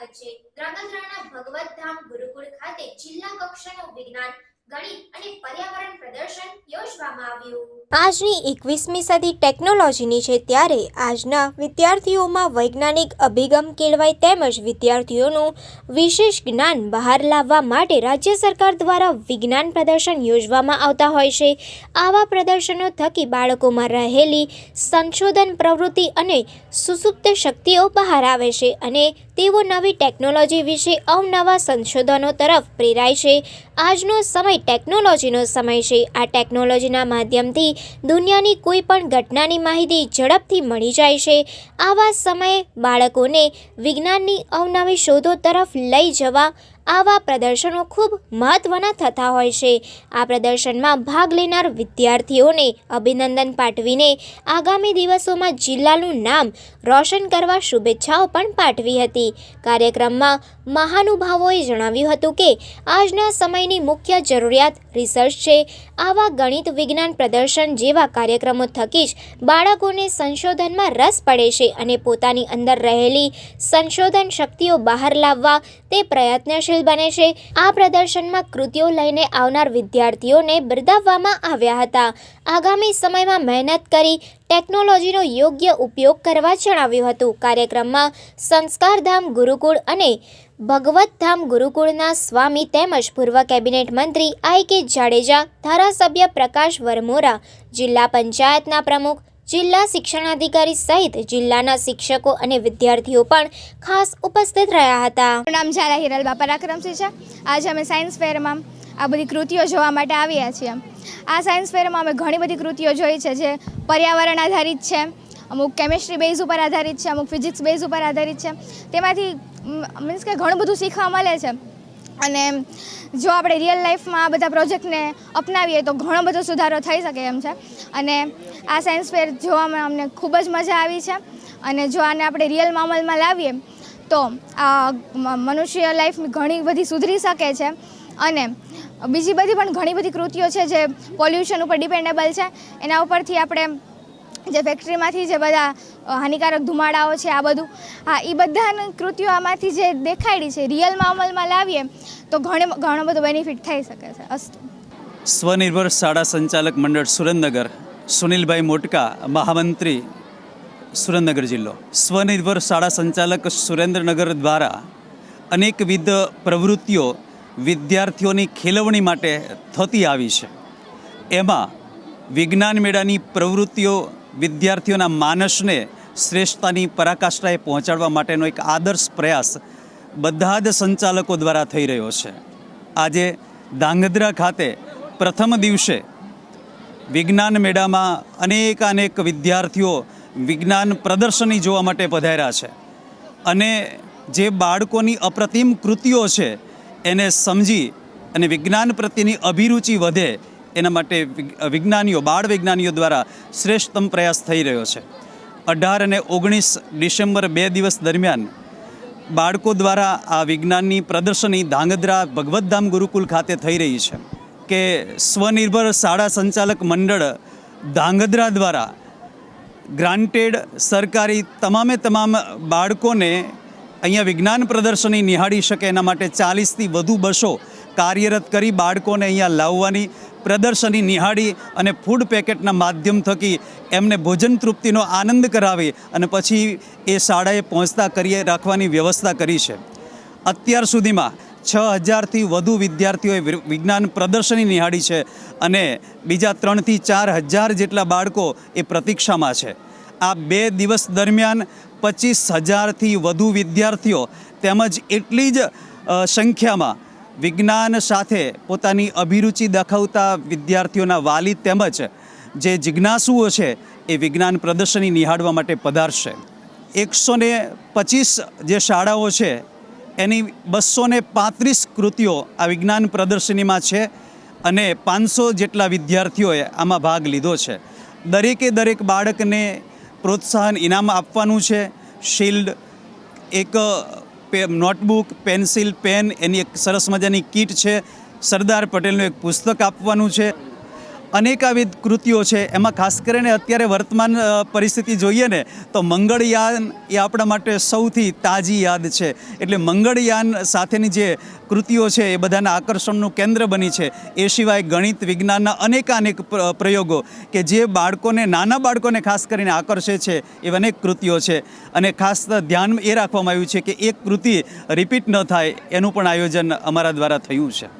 સ્વાગત છે. ધ્રાંગધ્રાના ભગવત ધામ ગુરુકુળ ખાતે જિલ્લા કક્ષાનું વિજ્ઞાન, ગણિત અને પર્યાવરણ પ્રદર્શન યોજવામાં આવ્યું. આજની એકવીસમી સદી ટેકનોલોજીની છે ત્યારે આજના વિદ્યાર્થીઓમાં વૈજ્ઞાનિક અભિગમ કેળવાય તેમજ વિદ્યાર્થીઓનું વિશેષ જ્ઞાન બહાર લાવવા માટે રાજ્ય સરકાર દ્વારા વિજ્ઞાન પ્રદર્શન યોજવામાં આવતા હોય છે. આવા પ્રદર્શનો થકી બાળકોમાં રહેલી સંશોધન પ્રવૃત્તિ અને સુસુપ્ત શક્તિઓ બહાર આવે છે અને તેઓ નવી ટેકનોલોજી વિશે અવનવા સંશોધનો તરફ પ્રેરાય છે. આજનો સમય ટેકનોલોજીનો સમય છે. આ ટેકનોલોજીના માધ્યમથી દુનિયાની કોઈ પણ ઘટનાની માહિતી ઝડપથી મળી જાય છે. આવા સમયે બાળકોને વિજ્ઞાનની અવનવી શોધો તરફ લઈ જવા આવા પ્રદર્શનો ખૂબ મહત્ત્વના થતા હોય છે. આ પ્રદર્શનમાં ભાગ લેનાર વિદ્યાર્થીઓને અભિનંદન પાઠવીને આગામી દિવસોમાં જિલ્લાનું નામ રોશન કરવા શુભેચ્છાઓ પણ પાઠવી હતી. કાર્યક્રમમાં મહાનુભાવોએ જણાવ્યું હતું કે, આજના સમયની મુખ્ય જરૂરિયાત રિસર્ચ છે. આવા ગણિત વિજ્ઞાન પ્રદર્શન જેવા કાર્યક્રમો થકી જ બાળકોને સંશોધનમાં રસ પડે છે અને પોતાની અંદર રહેલી સંશોધન શક્તિઓ બહાર લાવવા તે પ્રયત્નશીલ બને છે. આ પ્રદર્શનમાં કૃતિઓ લઈને આવનાર વિદ્યાર્થીઓને બિરદાવવામાં આવ્યા હતા. આગામી સમયમાં મહેનત કરી ટેકનોલોજીનો યોગ્ય ઉપયોગ કરવા જણાવ્યું હતું. કાર્યક્રમમાં સંસ્કારધામ ગુરુકુળ અને ભગવતધામ ગુરુકુળના સ્વામી તેમજ પૂર્વ કેબિનેટ મંત્રી આઈ કે જાડેજા, ધારાસભ્ય પ્રકાશ વરમોરા, જિલ્લા પંચાયતના પ્રમુખ જિલ્લા શિક્ષણાધિકારી સહિત જિલ્લાના શિક્ષકો અને વિદ્યાર્થીઓ પણ ખાસ ઉપસ્થિત રહ્યા હતા. નામ ઝાલા હિરલબા પરાક્રમસિંહ છે આજે અમે સાયન્સ ફેરમાં આ બધી કૃતિઓ જોવા માટે આવ્યા છીએ. આ સાયન્સ ફેરમાં અમે ઘણી બધી કૃતિઓ જોઈ છે, જે પર્યાવરણ આધારિત છે, અમુક કેમિસ્ટ્રી બેઝ ઉપર આધારિત છે, અમુક ફિઝિક્સ બેઝ ઉપર આધારિત છે. તેમાંથી મીન્સ કે ઘણું બધું શીખવા મળે છે. અને જો આપણે રિયલ લાઈફમાં આ બધા પ્રોજેક્ટને અપનાવીએ તો ઘણો બધો સુધારો થઈ શકે એમ છે. અને આ સાયન્સ ફેર જોવામાં અમને ખૂબ જ મજા આવી છે. અને જો આને આપણે રિયલ મામલમાં લાવીએ તો આ મનુષ્ય લાઈફ ઘણી બધી સુધરી શકે છે. અને બીજી બધી પણ ઘણી બધી કૃતિઓ છે જે પોલ્યુશન ઉપર ડિપેન્ડેબલ છે. એના ઉપરથી આપણે જે ફેક્ટરીમાંથી જે બધા હાનિકારક ધુમાડાઓ છે, આ બધું, હા એ બધાની કૃતિઓ આમાંથી જે દેખાડી છે, રિયલમાં અમલમાં લાવીએ, તો ઘણે, ઘણો બધો બેનિફિટ થઈ શકે છે, અસ્તુ. સ્વનિર્ભર શાળા સંચાલક મંડળ સુરેન્દ્રનગર, સુનિલભાઈ મોટકા, મહામંત્રી સુરેન્દ્રનગર જિલ્લો. સ્વનિર્ભર શાળા સંચાલક સુરેન્દ્રનગર દ્વારા અનેકવિધ પ્રવૃત્તિઓ વિદ્યાર્થીઓની ખેલવણી માટે થતી આવી છે. એમાં વિજ્ઞાન મેળાની પ્રવૃત્તિઓ વિદ્યાર્થીઓના માનસને શ્રેષ્ઠતાની પરાકાષ્ઠાએ પહોંચાડવા માટેનો એક આદર્શ પ્રયાસ બધા જ સંચાલકો દ્વારા થઈ રહ્યો છે. આજે ધાંગધ્રા ખાતે પ્રથમ દિવસે વિજ્ઞાન મેળામાં અનેક અનેક વિદ્યાર્થીઓ વિજ્ઞાન પ્રદર્શની જોવા માટે પધાર્યા છે અને જે બાળકોની અપ્રતિમ કૃતિઓ છે એને સમજી અને વિજ્ઞાન પ્રત્યેની અભિરુચિ વધે એના માટે વિજ્ઞાનીઓ, બાળ વિજ્ઞાનીઓ દ્વારા શ્રેષ્ઠતમ પ્રયાસ થઈ રહ્યો છે. અઢાર અને ઓગણીસ ડિસેમ્બર બે દિવસ દરમિયાન બાળકો દ્વારા આ વિજ્ઞાનની પ્રદર્શની ધાંગધ્રા ભગવતધામ ગુરુકુલ ખાતે થઈ રહી છે કે સ્વનિર્ભર શાળા સંચાલક મંડળ ધાંગધ્રા દ્વારા ગ્રાન્ટેડ સરકારી તમામે તમામ બાળકોને અહીંયા વિજ્ઞાન પ્રદર્શની નિહાળી શકે એના માટે ચાલીસથી વધુ બસો કાર્યરત કરી બાળકોને અહીંયા લાવવાની, પ્રદર્શની નિહાળી અને ફૂડ પેકેટના માધ્યમ થકી એમને ભોજન તૃપ્તિનો આનંદ કરાવી અને પછી એ શાળાએ પહોંચતા કરીએ, રાખવાની વ્યવસ્થા કરી છે. અત્યાર સુધીમાં છ હજારથી વધુ વિદ્યાર્થીઓએ વિજ્ઞાન પ્રદર્શની નિહાળી છે અને બીજા ત્રણથી ચાર હજાર જેટલા બાળકો એ પ્રતીક્ષામાં છે. આ બે દિવસ દરમિયાન પચીસ હજારથી વધુ વિદ્યાર્થીઓ તેમજ એટલી જ સંખ્યામાં વિજ્ઞાન સાથે પોતાની અભિરુચિ દાખવતા વિદ્યાર્થીઓના વાલી તેમજ જે જિજ્ઞાસુઓ છે, એ વિજ્ઞાન પ્રદર્શની નિહાળવા માટે પધારશે. એકસો ને પચીસ જે શાળાઓ છે, એની બસો ને પાંત્રીસ કૃતિઓ આ વિજ્ઞાન પ્રદર્શનીમાં છે અને પાંચસો જેટલા વિદ્યાર્થીઓએ આમાં ભાગ લીધો છે. દરેકે દરેક બાળકને પ્રોત્સાહન ઇનામ આપવાનું છે. શિલ્ડ એક નોટબુક, પેન્સિલ, પેન, એની એક સરસ મજાની કીટ છે. સરદાર પટેલનું એક પુસ્તક આપવાનું છે. અનેકાવિધ કૃતિઓ છે. એમાં ખાસ કરીને અત્યારે વર્તમાન પરિસ્થિતિ જોઈએ ને, તો મંગળયાન એ આપણા માટે સૌથી તાજી યાદ છે. એટલે મંગળયાન સાથેની જે કૃતિઓ છે એ બધાના આકર્ષણનું કેન્દ્ર બની છે. એ સિવાય ગણિત, વિજ્ઞાનના અનેકાનેક પ્ર- પ્રયોગો કે જે બાળકોને, નાના બાળકોને ખાસ કરીને આકર્ષે છે એવી અનેક કૃતિઓ છે. અને ખાસ ધ્યાન એ રાખવામાં આવ્યું છે કે એક કૃતિ રિપીટ ન થાય એનું પણ આયોજન અમારા દ્વારા થયું છે.